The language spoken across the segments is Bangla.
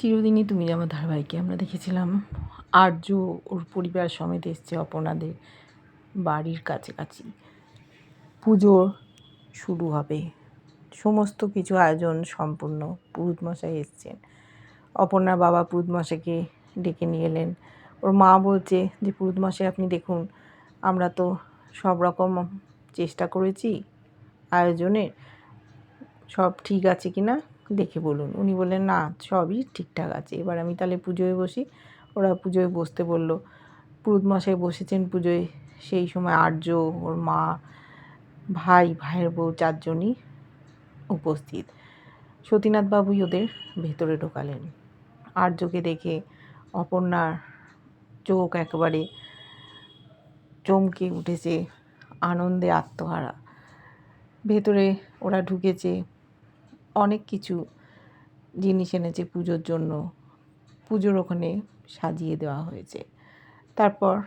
চিরদিনই তুমি আমার ধারাবাহিকে আমরা দেখেছিলাম, আর্য ওর পরিবার সমেত এসছে অপর্ণাদের বাড়ির কাছাকাছি। পুজো শুরু হবে। সমস্ত কিছু আয়োজন সম্পূর্ণ পুরুত মশাই এসছেন। অপর্ণার বাবা পুরুত মশাইকে ডেকে নিয়ে এলেন। ওর মা বলছে যে, পুরুত মশাই, আপনি দেখুন, আমরা তো সব রকম চেষ্টা করেছি, আয়োজনের, সব ঠিক আছে কি না দেখে বলুন। উনি বললেন, না, সবই ঠিকঠাক আছে। এবার আমি তাহলে পুজোয় বসি। ওরা পুজোয় বসতে বলল পুরুত বসেছেন পুজোয়। সেই সময় আর্য, ওর মা, ভাই, ভাইয়ের বউ চারজনই উপস্থিত। সতীনাথ বাবুই ওদের ভেতরে ঢোকালেন। আর্যকে দেখে অপর্ণার চোখ একেবারে চমকে উঠেছে, আনন্দে আত্মহারা। ভেতরে ওরা ঢুকেছে অনেক কিছু জিনিস এনেছে পুজোর জন্য। পুজোর ওখানে সাজিয়ে দেওয়া হয়েছে। তারপর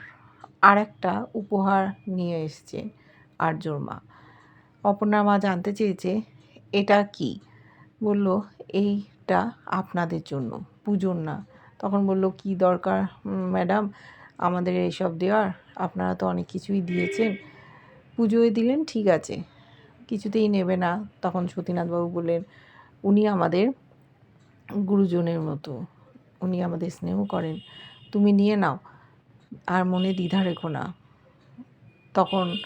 আর একটা উপহার নিয়ে এসছে আর্যর মা অপর্ণার মা জানতে চেয়েছে, এটা কি? বলল, এইটা আপনাদের জন্য, পুজোর না। তখন বলল, কি দরকার ম্যাডাম? আমাদের এইসব দেওয়ার, আপনারা তো অনেক কিছুই দিয়েছেন। পুজোয় দিলেন, ঠিক আছে। কিছুতেই নেবে না, তখন সতীনাথবাবু বললেন, উনি আমাদের গুরুজনের মতো, উনি আমাদের স্নেহ করেন, তুমি নিয়ে নাও, আর মনে দ্বিধা রেখো না। তখন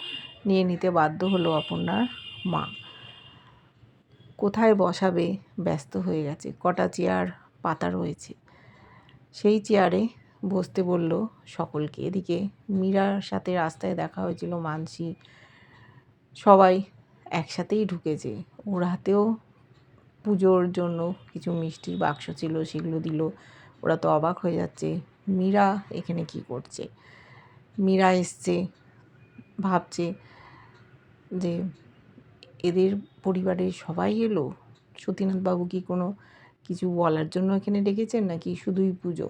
নিয়ে নিতে বাধ্য হলো আপনার মা। কোথায় বসাবে? ব্যস্ত হয়ে গেছে, কটা চেয়ার পাতা রয়েছে। সেই চেয়ারে বসতে বলল সকলকে। এদিকে মীরার সাথে রাস্তায় দেখা হয়েছিল মানসি। সবাই একসাথেই ঢুকেছে। ওর হাতেও পুজোর জন্য কিছু মিষ্টির বাক্স ছিল, সেগুলো দিল। ওরা তো অবাক হয়ে যাচ্ছে, মীরা এখানে কি করছে? মীরা এসছে, ভাবছে যে এদের পরিবারের সবাই এলো? সতীনাথবাবু কি কোনো কিছু বলার জন্য এখানে ডেকেছেন নাকি শুধুই পুজো?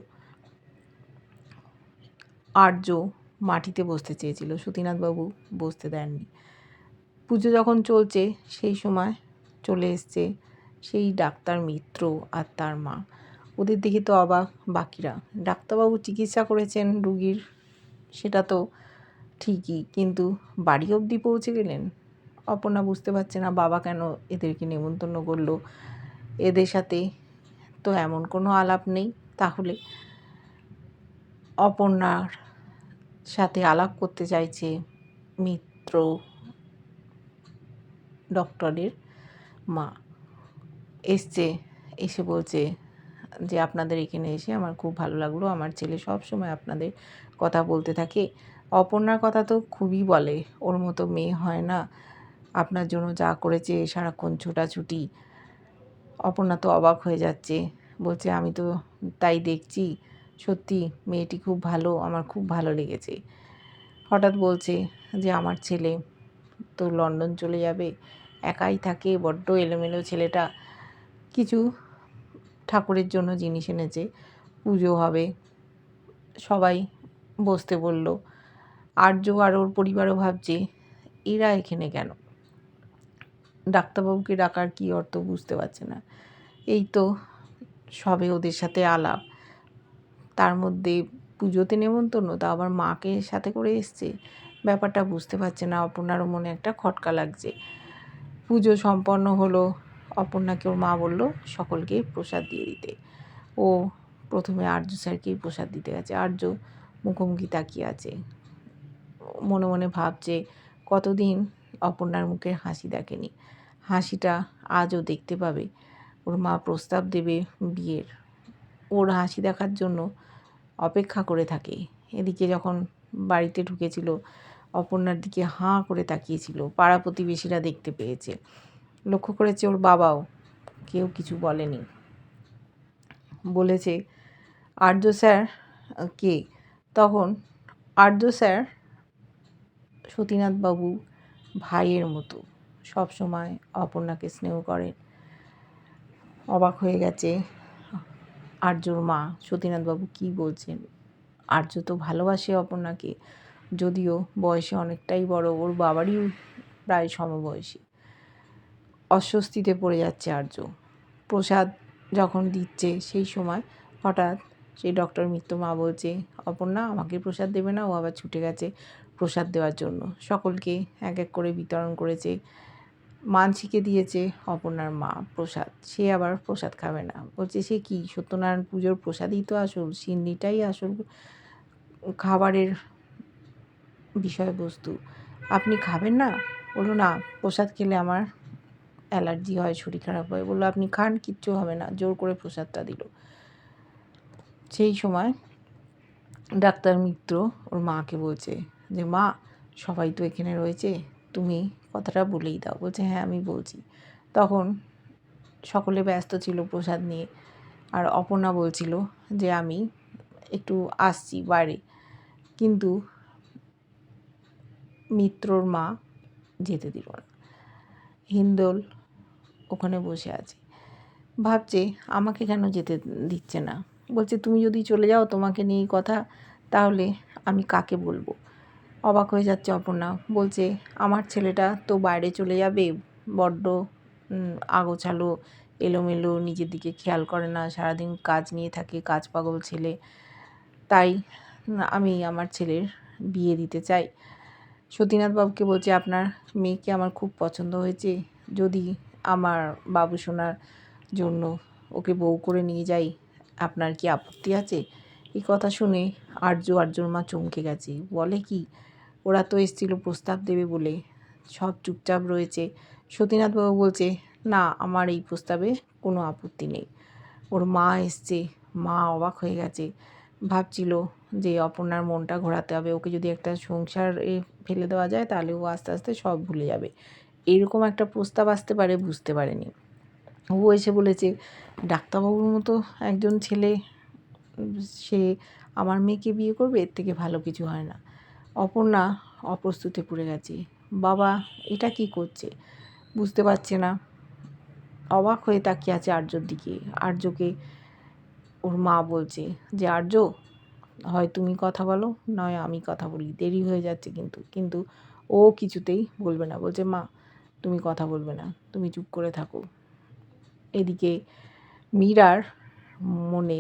আর্য মাটিতে বসতে চেয়েছিল সতীনাথবাবু বসতে দেননি। পুজো যখন চলছে, সেই সময় চলে এসছে সেই ডাক্তার মিত্র আর তার মা। ওদের দিকে তো অবাক বাকিরা। ডাক্তারবাবু চিকিৎসা করেছেন রুগীর, সেটা তো ঠিকই, কিন্তু বাড়ি অবধি পৌঁছে গেলেন? অপর্ণা বুঝতে পারছে না, বাবা কেন এদেরকে নেমন্তন্ন করল? এদের সাথে তো এমন কোনো আলাপ নেই। তাহলে অপর্ণার সাথে আলাপ করতে চাইছে মিত্র ডক্টরের মা এসছে, এসে বলছে যে, আপনাদের এখানে এসে আমার খুব ভালো লাগল। আমার ছেলে সব সময় আপনাদের কথা বলতে থাকে। অপর্ণার কথা তো খুবই বলে, ওর মতো মেয়ে হয় না। আপনার জন্য যা করেছে, সারাক্ষণ ছোটাছুটি। অপর্ণা তো অবাক হয়ে যাচ্ছে, বলছে, আমি তো তাই দেখছি। সত্যি মেয়েটি খুব ভালো, আমার খুব ভালো লেগেছে। হঠাৎ বলছে যে, আমার ছেলে তো লন্ডন চলে যাবে। একাই থাকে বড্ড এলোমেলো ছেলেটা। কিছু ঠাকুরের জন্য জিনিস এনেছে, পুজো হবে। সবাই বসতে বলল, আর্য আর ওর পরিবারও ভাবছে, এরা এখানে কেন? ডাক্তারবাবুকে ডাকার কী অর্থ বুঝতে পারছে না। এই তো সবে ওদের সাথে আলাপ। তার মধ্যে পুজোতে নেমন্তন্ন, তা আবার মাকে সাথে করে এসছে। ব্যাপারটা বুঝতে পারছে না। অপর্ণারও মনে একটা খটকা লাগছে। পুজো সম্পন্ন হলো, অপর্ণাকে ওর মা বলল, সকলকে প্রসাদ দিয়ে দিতে। ও প্রথমে আর্য স্যারকেই প্রসাদ দিতে গেছে। আর্য মুখোমুখি তাকিয়ে আছে। মনে মনে ভাবছে, কতদিন অপর্ণার মুখের হাসি দেখেনি? হাসিটা আজও দেখতে পাবে। ওর মা প্রস্তাব দেবে বিয়ের। ওর হাসি দেখার জন্য অপেক্ষা করে থাকে। এদিকে যখন বাড়িতে ঢুকেছিল অপর্ণার দিকে হাঁ করে তাকিয়েছিল, পাড়া প্রতিবেশীরা দেখতে পেয়েছে। লক্ষ্য করেছে ওর বাবাও, কেউ কিছু বলেনি। বলেছে, আর্য স্যার, কে? তখন, আর্য স্যার সতীনাথবাবু ভাইয়ের মতো। সব সময় অপর্ণাকে স্নেহ করেন। অবাক হয়ে গেছে, আর্যর মা সতীনাথবাবু কী বলছেন? আর্য তো ভালোবাসে অপর্ণাকে। যদিও বয়সে অনেকটাই বড়, ওর বাবারই প্রায় সমবয়সী। অস্বস্তিতে পড়ে যাচ্ছে আর্য। প্রসাদ যখন দিচ্ছে সেই সময় হঠাৎ সেই ডক্টর মিত্র মা বলছে, অপর্ণা, আমাকে প্রসাদ দেবে না, ও আবার ছুটে গেছে প্রসাদ দেওয়ার জন্য। সকলকে এক এক করে বিতরণ করেছে, মানসিকে দিয়েছে অপর্ণার মা প্রসাদ। সে আবার প্রসাদ খাবে না। বলছে, সে কি? সত্যনারায়ণ পুজোর প্রসাদই তো আসল, সিন্নিটাই আসল খাবারের বিষয়বস্তু। আপনি খাবেন না? বলল, না, প্রসাদ খেলে আমার অ্যালার্জি হয়, শরীর খারাপ হয়। বলল, আপনি খান, কিচ্ছু হবে না। জোর করে প্রসাদটা দিল। সেই সময় ডাক্তার মিত্র ওর মাকে বলছে যে, মা, সবাই তো এখানে রয়েছে, তুমি কথাটা বলেই দাও। বলছে হ্যাঁ আমি বলছি। তখন সকলে ব্যস্ত ছিল প্রসাদ নিয়ে। আর অপর্ণা বলছিল যে, আমি একটু আসছি বাইরে। কিন্তু মিত্রর মা যেতে দিল না। হিন্দোল ওখানে বসে আছে। ভাবছে, আমাকে কেন যেতে দিচ্ছে না? বলছে, তুমি যদি চলে যাও তোমাকে নিয়ে কথা, তাহলে আমি কাকে বলব? অবাক হয়ে যাচ্ছে অপর্ণা। বলছে, আমার ছেলেটা তো বাইরে চলে যাবে, বড্ড আগোছালো, এলোমেলো, নিজের দিকে খেয়াল করে না, সারাদিন কাজ নিয়ে থাকে, কাজ পাগল ছেলে। তাই আমি আমার ছেলের বিয়ে দিতে চাই। সতীনাথ বাবুকে বলছে, আপনার মেয়েকে আমার খুব পছন্দ হয়েছে। যদি আমার বাবু সোনার জন্য ওকে বউ করে নিয়ে যাই, আপনার কি আপত্তি আছে? এই কথা শুনে আর্য আর্যর মা চমকে গেছে। বলে কি, ওরা তো এসেছিল প্রস্তাব দেবে বলে। সব চুপচাপ রয়েছে। সতীনাথবাবু বলছে, না, আমার এই প্রস্তাবে কোনো আপত্তি নেই। ওর মা এসছে। মা অবাক হয়ে গেছে। ভাবছিল যে অপর্ণার মনটা ঘোরাতে হবে, ওকে যদি একটা সংসারে ফেলে দেওয়া যায় তাহলে ও আস্তে আস্তে সব ভুলে যাবে। এরকম একটা প্রস্তাব আসতে পারে, বুঝতে পারেনি। ও এসে বলেছে, ডাক্তারবাবুর মতো একজন ছেলে, সে আমার মেয়েকে বিয়ে করবে, এর থেকে ভালো কিছু হয় না। অপর্ণা অপ্রস্তুতে পড়ে গেছে। বাবা, এটা কি করছে? বুঝতে পারছে না। অবাক হয়ে তাকিয়ে আছে আর্যর দিকে। আর্যকে ওর মা বলছে, যে আর্য হয় তুমি কথা বলো, নয় আমি কথা বলি। দেরি হয়ে যাচ্ছে কিন্তু কিন্তু ও কিছুতেই বলবে না। বলছে, মা, তুমি কথা বলবে না, তুমি চুপ করে থাকো। এদিকে মীরার মনে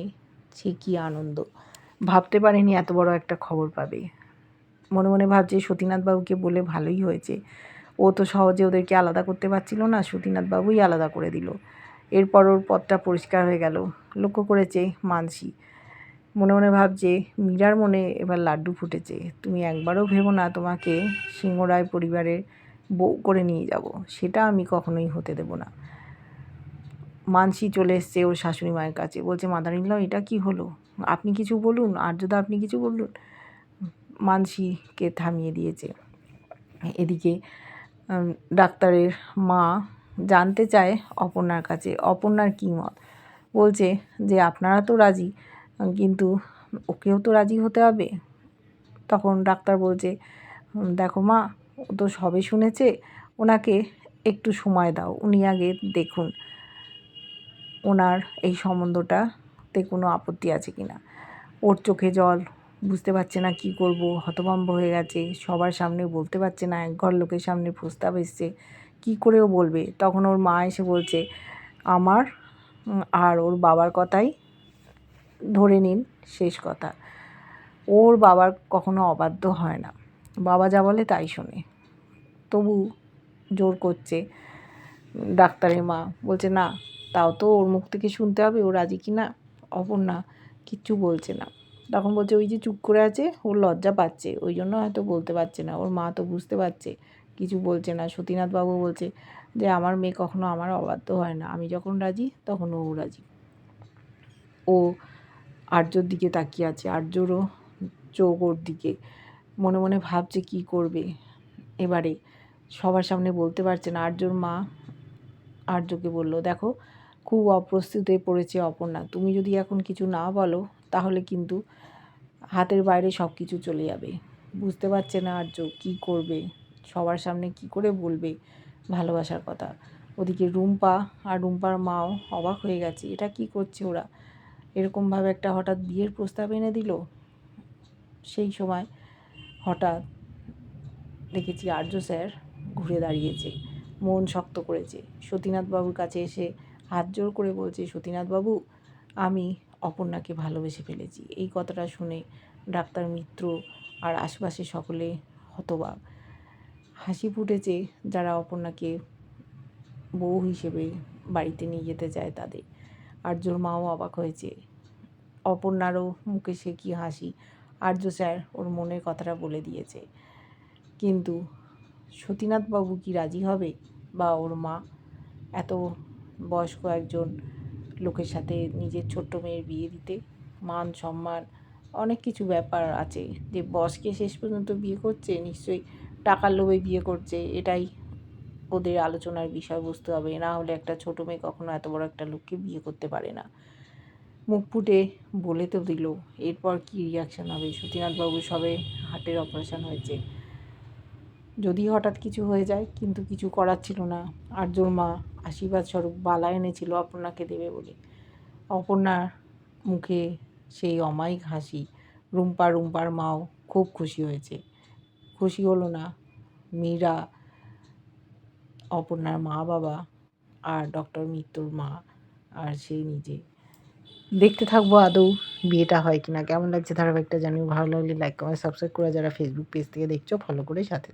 সে কী আনন্দ। ভাবতে পারেনি এত বড় একটা খবর পাবে। মনে মনে ভাবছে সতীনাথবাবুকে বলে ভালোই হয়েছে। ও তো সহজে ওদেরকে আলাদা করতে পারছিল না সতীনাথবাবুই আলাদা করে দিল। এরপর ওর পথটা পরিষ্কার হয়ে গেল। লক্ষ্য করেছে মানসি। মনে মনে ভাবছে, মীরার মনে এবার লাড্ডু ফুটেছে। তুমি একবারও ভেবো না তোমাকে সিংহরায় পরিবারের বউ করে নিয়ে যাব। সেটা আমি কখনোই হতে দেব না। মানসি চলে এসছে ওর শাশুড়ি মায়ের কাছে। বলছে মাদারিল্লাহ এটা কি হলো? আপনি কিছু বলুন, আর্যদা আপনি কিছু বলুন? মানসিকে থামিয়ে দিয়েছে। এদিকে ডাক্তারের মা জানতে চায় অপর্ণার কাছে, অপর্ণার কী মত? বলছে যে, আপনারা তো রাজি কিন্তু ওকেও তো রাজি হতে হবে। তখন ডাক্তার বলছে দেখো মা, ও তো সবে শুনেছে, ওনাকে একটু সময় দাও, উনি আগে দেখুন, ওনার এই সম্বন্ধটাতে কোনো আপত্তি আছে কি না ওর চোখে জল, বুঝতে পারছে না কি করব, হতভম্ব হয়ে গেছে, সবার সামনে বলতে পারছে না এক ঘর লোকের সামনে প্রস্তাব এসছে, কী করেও বলবে? তখন ওর মা এসে বলছে, আমার আর ওর বাবার কথাই ধরে নিন, শেষ কথা। ওর বাবার কখনো অবাধ্য হয় না। বাবা যা বলে তাই শোনে। তবু জোর করছে ডাক্তারের মা। বলছে, না, তাও তো ওর মুখ থেকে শুনতে হবে, ও রাজি কি না? অপর্ণা কিচ্ছু বলছে না। তখন বলছে, ওই যে চুপ করে আছে, ওর লজ্জা পাচ্ছে, ওই জন্য হয়তো বলতে পারছে না। ওর মা তো বুঝতে পারছে, কিছু বলছে না। সতীনাথ বাবু বলছে যে, আমার মেয়ে কখনো আমার অবাধ্য হয় না। আমি যখন রাজি, তখন ও রাজি। ও আর্যর দিকে তাকিয়ে আছে, আর্যরও চোখ ওর দিকে। মনে মনে ভাবছে কি করবে। এবারে সবার সামনে বলতে পারছে না, আর্যর মা আর্যকে বলল, দেখো, খুব অপ্রস্তুত হয়ে পড়েছে অপর্ণা। তুমি যদি এখন কিছু না বলো, তাহলে কিন্তু হাতের বাইরে সব কিছু চলে যাবে। বুঝতে পারছে না আর্য কী করবে। সবার সামনে কি করে বলবে ভালোবাসার কথা। ওদিকে রুম্পা আর রুম্পার মাও অবাক হয়ে গেছে, এটা কি করছে ওরা? এরকমভাবে একটা হঠাৎ বিয়ের প্রস্তাব এনে দিল। সেই সময় হঠাৎ দেখেছি আর্য স্যার ঘুরে দাঁড়িয়েছে, মন শক্ত করেছে। সতীনাথ বাবুর কাছে এসে হাত জোর করে বলছে, সতীনাথবাবু, আমি অপর্ণাকে ভালোবেসে ফেলেছি। এই কথাটা শুনে ডাক্তার মিত্র আর আশপাশে সকলে হতবাক। হাসি ফুটেছে যারা অপর্ণাকে বউ হিসেবে বাড়িতে নিয়ে যেতে চায় তাদের। আর্যর মাও অবাক হয়েছে। অপর্ণারও মুখে সে কি হাসি? আর্য স্যার ওর মনের কথাটা বলে দিয়েছে। কিন্তু সতীনাথবাবু কি রাজি হবে? বা ওর মা? এত বয়স্ক একজন লোকের সাথে নিজের ছোট্ট মেয়ের বিয়ে দিতে? মান সম্মান, অনেক কিছু ব্যাপার আছে। যে বসকে শেষ পর্যন্ত বিয়ে করছে, নিশ্চয়ই টাকার লোভে বিয়ে করছে, এটাই ওদের আলোচনার বিষয়বস্তু হবে। না হলে একটা ছোটো মেয়ে কখনো এত বড় একটা লোককে বিয়ে করতে পারে না। মুখ ফুটে বলে তো দিল, এরপর কী রিয়াকশান হবে? সতীনাথবাবু সবে হার্টের অপারেশন হয়েছে। যদি হঠাৎ কিছু হয়ে যায়, কিন্তু কিছু করার ছিল না। আর্যর মা আশীর্বাদ স্বরূপ বালা এনেছিল অপর্ণাকে দেবে বলে। অপর্ণার মুখে সেই অমায়িক হাসি, রুম্পা রুম্পার মাও খুব খুশি হয়েছে। খুশি হলো না, মীরা, অপর্ণার মা বাবা আর ডক্টর মিত্রর মা আর সেই নিজে। দেখতে থাকব আদৌ বিয়েটা হয় কিনা। কেমন লাগছে ধারাবাহিকটা জানিও। ভালো লাগলে লাইক কমেন্ট সাবস্ক্রাইব করে যারা ফেসবুক পেজ থেকে দেখছ ফলো করে সাথে